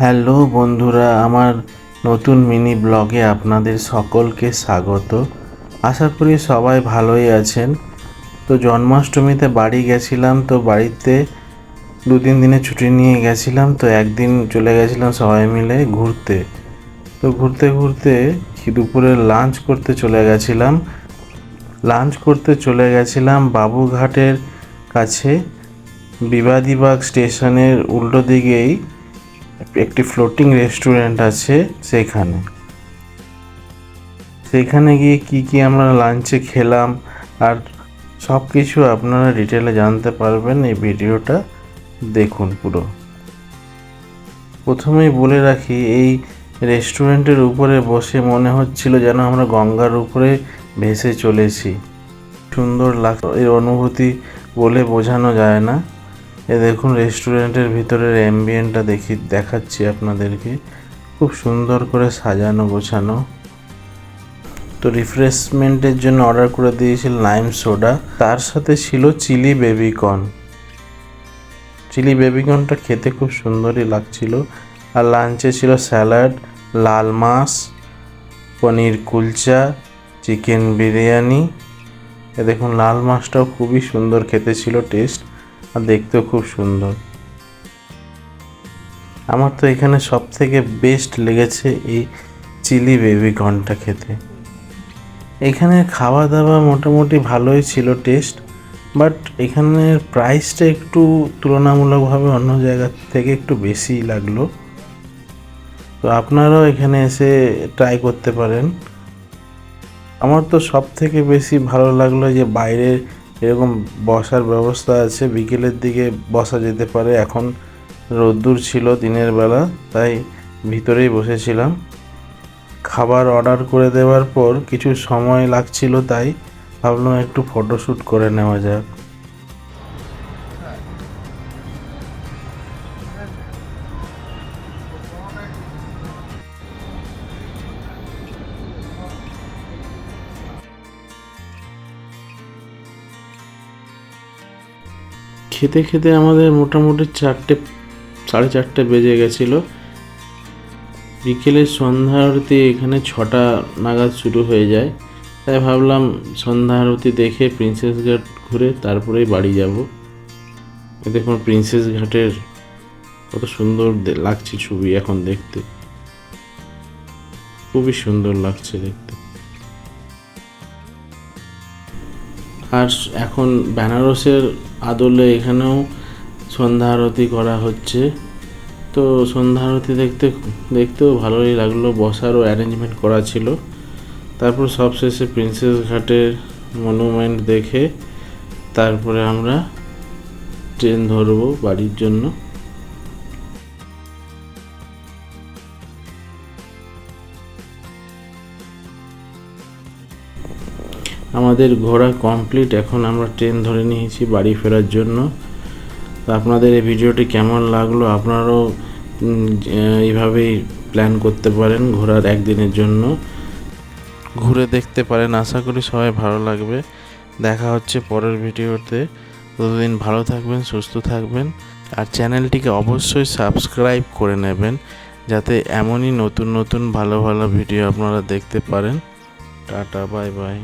Hello বন্ধুরা, আমার নতুন মিনি ব্লগে আপনাদের সকলকে স্বাগত। আশা করি সবাই ভালোই আছেন। তো জন্মাষ্টমীতে বাড়ি গেছিলাম, তো বাড়িতে দু তিন দিনের ছুটি নিয়ে গেছিলাম, তো একদিন চলে গেছিলাম সবাই মিলে ঘুরতে। তো ঘুরতে ঘুরতে দুপুরে লাঞ্চ করতে চলে গেছিলাম। লাঞ্চ করতে চলে গেছিলাম বাবুঘাটের কাছে, বিবাদীবাগ স্টেশনের উল্টো দিকেই। একটি ফ্লোটিং রেস্টুরেন্ট আছে সেখানে। সেখানে গিয়ে কি কি আমরা লাঞ্চে খেলাম, আর সব কিছু আপনারা ডিটেলে জানতে পারবেন এই ভিডিওটা। দেখুন পুরো। প্রথমেই বলে রাখি, এই রেস্টুরেন্টের উপরে বসে মনে হচ্ছিল যেন আমরা গঙ্গার উপরে ভেসে চলেছি। সুন্দর লাগ, এর অনুভূতি বলে বোঝানো যায় না। এ দেখুন রেস্টুরেন্টের ভিতরের অ্যাম্বিয়েন্টটা দেখি, দেখাচ্ছি আপনাদেরকে। খুব সুন্দর করে সাজানো, গোছানো। তো রিফ্রেশমেন্টের জন্য অর্ডার করে দিয়েছিল লাইম সোডা তার সাথে ছিল চিলি বেবিকর্ন চিলি বেবিকর্নটা খেতে খুব সুন্দরই লাগছিল। আর লাঞ্চে ছিল স্যালাড লাল মাছ, পনির কুলচা চিকেন বিরিয়ানি। এ দেখুন, লাল মাছটাও খুবই সুন্দর খেতে ছিল টেস্ট আর দেখতেও খুব সুন্দর। আমার তো এখানে সব থেকে বেস্ট লেগেছে এই চিলি বেবি কর্নটা খেতে। এখানে খাওয়া দাওয়া মোটামুটি ভালোই ছিল টেস্ট বাট এখানের প্রাইসটা একটু তুলনামূলকভাবে অন্য জায়গা থেকে একটু বেশি লাগল। তো আপনারাও এখানে এসে ট্রাই করতে পারেন। আমার তো সব থেকে বেশি ভালো লাগল যে বাইরে এরকম বসার ব্যবস্থা আছে। বিকেলের দিকে বসা যেতে পারে। এখন রোদ্দুর ছিল দিনের বেলা, তাই ভিতরেই বসেছিলাম। খাবার অর্ডার করে দেওয়ার পর কিছু সময় লাগছিল, তাই ভাবলাম একটু ফটোশ্যুট করে নেওয়া যাক। খেতে খেতে আমাদের মোটামুটি চারটে, সাড়ে চারটে বেজে গেছিল। বিকেলে সন্ধ্যা আরতি এখানে ছটা নাগাদ শুরু হয়ে যায়। তাই ভাবলাম সন্ধ্যা আরতি দেখে প্রিন্সেস ঘাট ঘুরে তারপরেই বাড়ি যাব। দেখুন প্রিন্সেস ঘাটের কত সুন্দর লাগছে ছবি এখন দেখতে। খুবই সুন্দর লাগছে দেখতে। আর এখন বেনারসের আদলে এখানেও সন্ধ্যা আরতি করা হচ্ছে। তো সন্ধ্যা আরতি দেখতে দেখতেও ভালোই লাগল। বসারও অ্যারেঞ্জমেন্ট করা ছিল। তারপর সবশেষে প্রিন্সেস ঘাটের মনুমেন্ট দেখে তারপরে আমরা ট্রেন ধরবো বাড়ির জন্য। আমাদের ঘোরা কমপ্লিট এখন আমরা ট্রেন ধরে নিয়েছি বাড়ি ফেরার জন্য। তো আপনাদের এই ভিডিওটি কেমন লাগল আপনারাও এইভাবেই প্ল্যান করতে পারেন ঘোরার একদিনের জন্য। ঘুরে দেখতে পারেন, আশা করি সবাই ভালো লাগবে। দেখা হচ্ছে পরের ভিডিওতে। ততদিন ভালো থাকবেন, সুস্থ থাকবেন। আর চ্যানেলটিকে অবশ্যই সাবস্ক্রাইব করে নেবেন, যাতে এমনই নতুন নতুন ভালো ভালো ভিডিও আপনারা দেখতে পারেন। Tata bye bye